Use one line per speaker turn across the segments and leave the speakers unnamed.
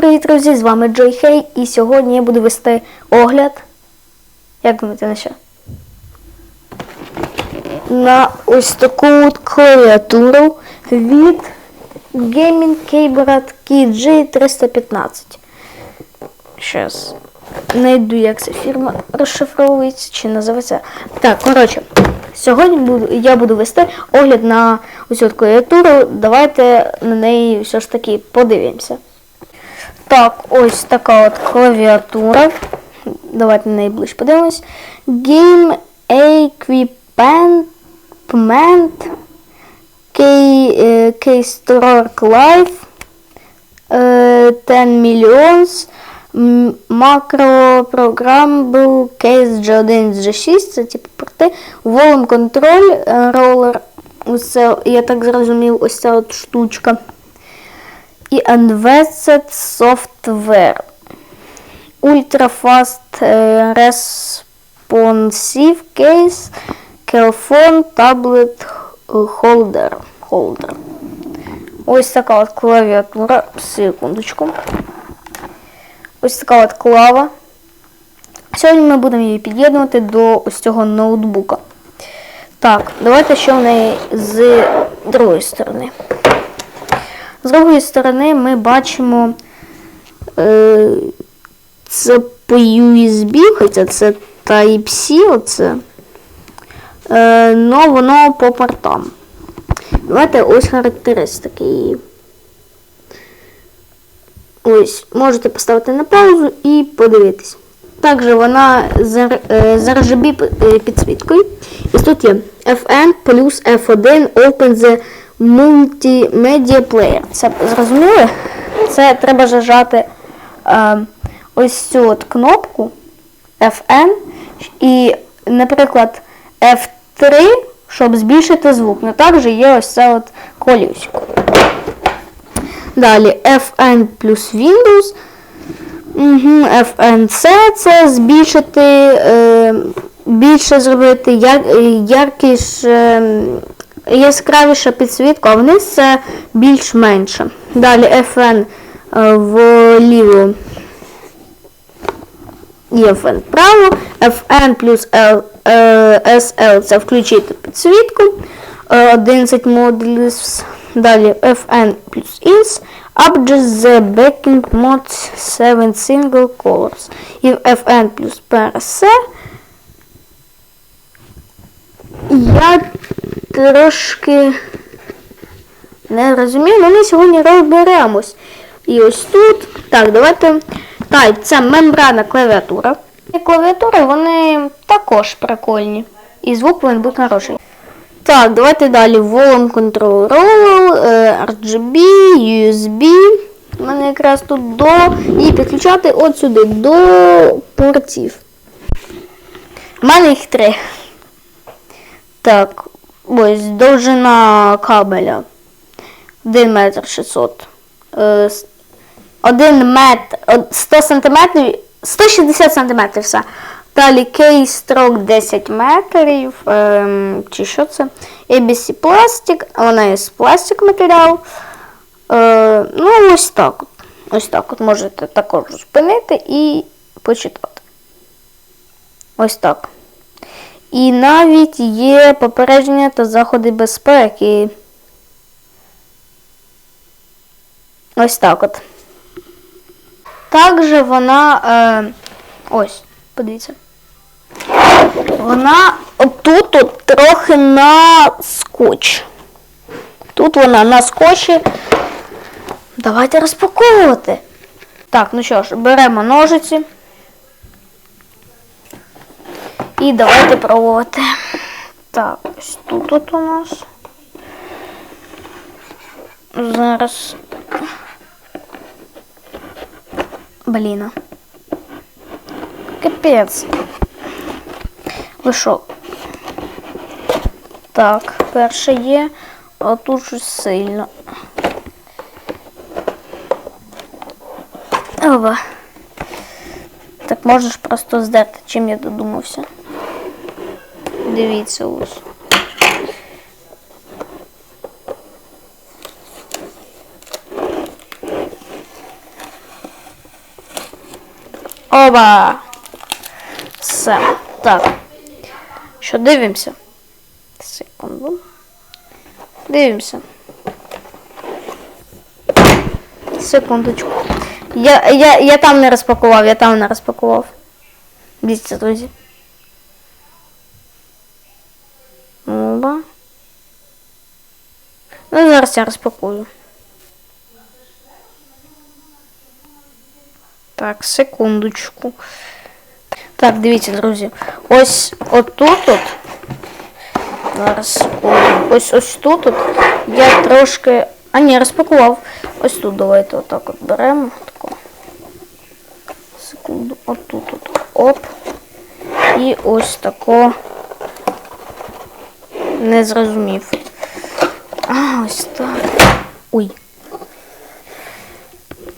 привіт, друзі! З вами Джой Хей, і сьогодні я буду вести огляд. Як думаєте, на що? На ось таку от клавіатуру від Gaming Keyboard KG315. Щас знайду, як ця фірма розшифровується чи називається. Так, коротше, сьогодні буду, я буду вести огляд на ось цю клавіатуру. Давайте на неї все ж таки подивимося. Так, ось така от клавіатура. Давайте на неї ближче подивимось. Game Equipment Live е, 10 millions м, Macro Programmable Case G1 G6, це типу порти. Volume Control е, Roller. Ось я так зрозумів, ось ця от штучка. І Advanced Software. Ultra Fast е, Responsive Case Kelphone Tablet Holder. Holder. Ось така от клавіатура. Секундочку. Ось така от клава. Сьогодні ми будемо її під'єднувати до ось цього ноутбука. Так, давайте що в неї з другої сторони. З другої сторони ми бачимо е, це по USB, хоча це Type-C, оце. Е, но воно по портам. Давайте ось характеристики її. Ось, можете поставити на паузу і подивитись. Також вона з, е, RGB е, підсвіткою. І тут є FN плюс F1 Open the Player. Це зрозуміли? Це треба зажати е, ось цю от кнопку FN і, наприклад, F3, щоб збільшити звук. Ну також є ось це от коліско. Далі FN плюс Windows. Угу, FNC це збільшити, е, більше зробити як, яркіш, е, яскравіша підсвітка, а вниз це більш-менше. Далі FN е, вліво і FN вправо, FN плюс L, е, SL це включити підсвітку, е, 11 modules, далі FN плюс INS, Update the backing mode 7 single colors. І FN плюс PRC. Я трошки не розумію, але ми сьогодні розберемось. І ось тут. Так, давайте. Так, це мембрана клавіатура. І клавіатури вони також прикольні. І звук повинен бути хороший. Так, давайте далі. Volume Control Roll, RGB, USB. У мене якраз тут до. І підключати от сюди до портів. У мене їх три. Так, ось довжина кабеля. 1 метр 600. Е, 1 метр, 100 сантиметрів, 160 сантиметрів все. Далі кейстрок 10 метрів. Ем, чи що це? ABC пластик, вона є з пластик матеріал. Е, ну, ось так. от. Ось так от можете також зупинити і почитати. Ось так. І навіть є попередження та заходи безпеки. Ось так от. Також вона. Е, ось, подивіться. Вона отут от трохи на скотч. Тут вона на скотчі. Давайте розпаковувати. Так, ну що ж, беремо ножиці. І давайте пробувати. Так, ось тут у нас. Зараз. Блін. Капець. Ви що? Так, перше є, а тут щось сильно. Оба. Так можеш просто здерти, чим я додумався. Дивіться ось. Оба! Все. Так. Що дивимося? Секунду. Дивимося. Секундочку. Я, я, я там не розпакував, я там не розпакував. Дивіться, друзі. Оба. Ну, зараз я розпакую. Так, секундочку. Так, дивіться, друзі. Ось отут от. Зараз. Ось ось тут от я трошки. А ні, розпакував. Ось тут давайте отак от беремо. Тако. Секунду. Отут от. Оп. І ось тако. Не зрозумів. А, ось так. Ой.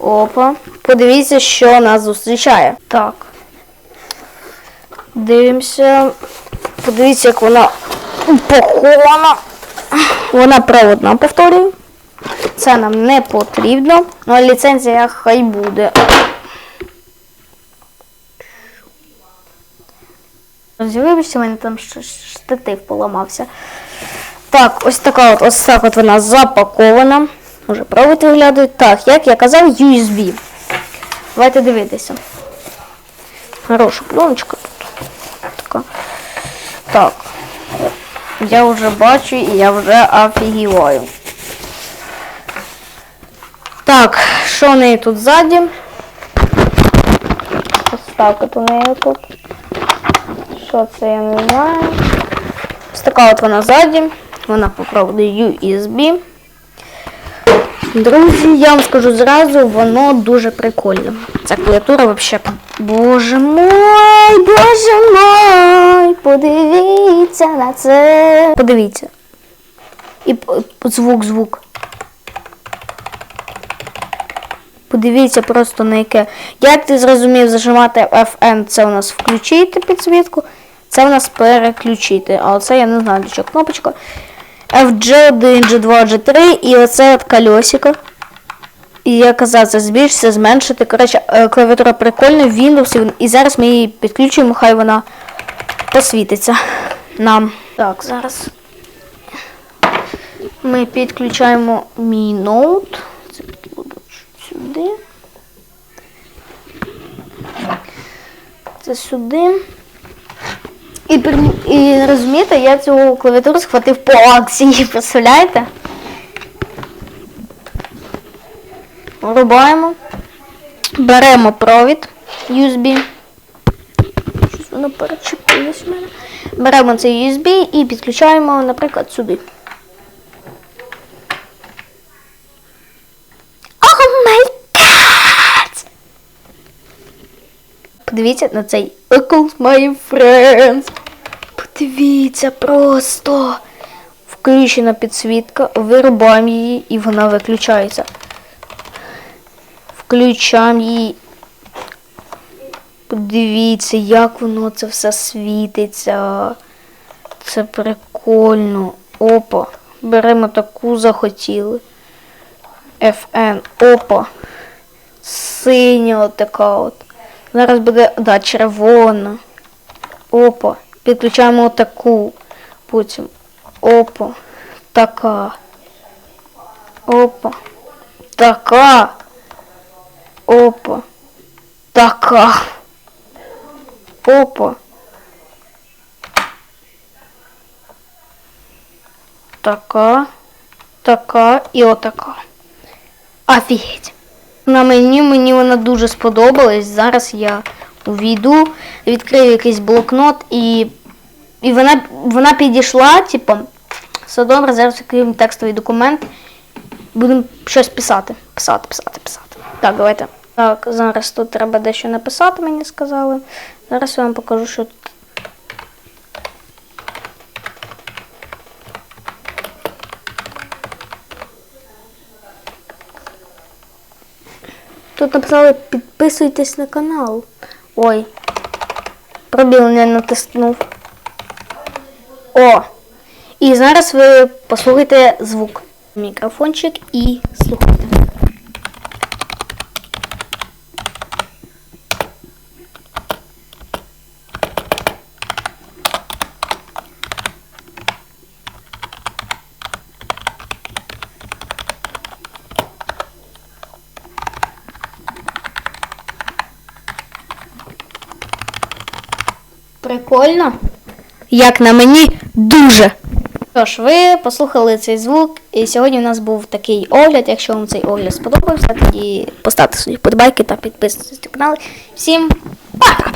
Опа. Подивіться, що нас зустрічає. Так. Дивимося. Подивіться, як вона упакована. Вона проводна, повторюю. Це нам не потрібно. Ну, а ліцензія хай буде. Вибачте, у мене там штатив поламався. Так, ось така от, ось так от вона запакована. Може, провод виглядає. Так, як я казав, USB. Давайте дивитися. Хороша пленочка тут. Така. Так. Я вже бачу і я вже офігіваю. Так, що в неї тут ззаді? Ось так от у неї тут. Що це, я не знаю. Ось така от вона ззаді. Вона по проводу USB. Друзі, я вам скажу зразу, воно дуже прикольне. Ця клавіатура взагалі. Боже мой, боже мой, подивіться на це. Подивіться. І звук, звук. Подивіться просто на яке. Як ти зрозумів, зажимати FN це у нас включити підсвітку, це у нас переключити. А оце я не знаю для чого кнопочка. FG1, G2, G3 і оце от колесико. І я казав, це збільшити, зменшити. Коротше, е, клавіатура прикольна, Windows, і зараз ми її підключимо, хай вона посвітиться нам. Так, зараз ми підключаємо мій ноут. Це підкладу сюди. Це сюди. І, і розумієте, я цю клавіатуру схватив по акції, представляєте? Врубаємо. Беремо провід USB. Щось воно перечепилось в мене. Беремо цей USB і підключаємо, наприклад, сюди. Подивіться на цей Eccles My Friends. Подивіться просто. Включена підсвітка, вирубаємо її і вона виключається. Включаємо її. Подивіться, як воно це все світиться. Це прикольно. Опа. Беремо таку захотіли. FN. Опа. Синя така от. Зараз буде, да, червона. Опа. Підключаємо отаку. Потім. Опа. Така. Опа. Така. Опа. Така. Опа. Така. Така і отака. Офігеть. На мені мені вона дуже сподобалась. Зараз я увійду, відкрию якийсь блокнот і, і вона, вона підійшла, типу, все добре, зараз відкриємо текстовий документ. Будемо щось писати. Писати, писати, писати. Так, давайте. Так, зараз тут треба дещо написати, мені сказали. Зараз я вам покажу, що тут. Тут написали підписуйтесь на канал. Ой. Пробіл не натиснув. О! І зараз ви послухайте звук. Мікрофончик і слухайте. Прикольно. Як на мені, дуже. Що ж, ви послухали цей звук, і сьогодні у нас був такий огляд. Якщо вам цей огляд сподобався, тоді поставте свої подбайки та підписуйтесь на канал. Всім пока-пока!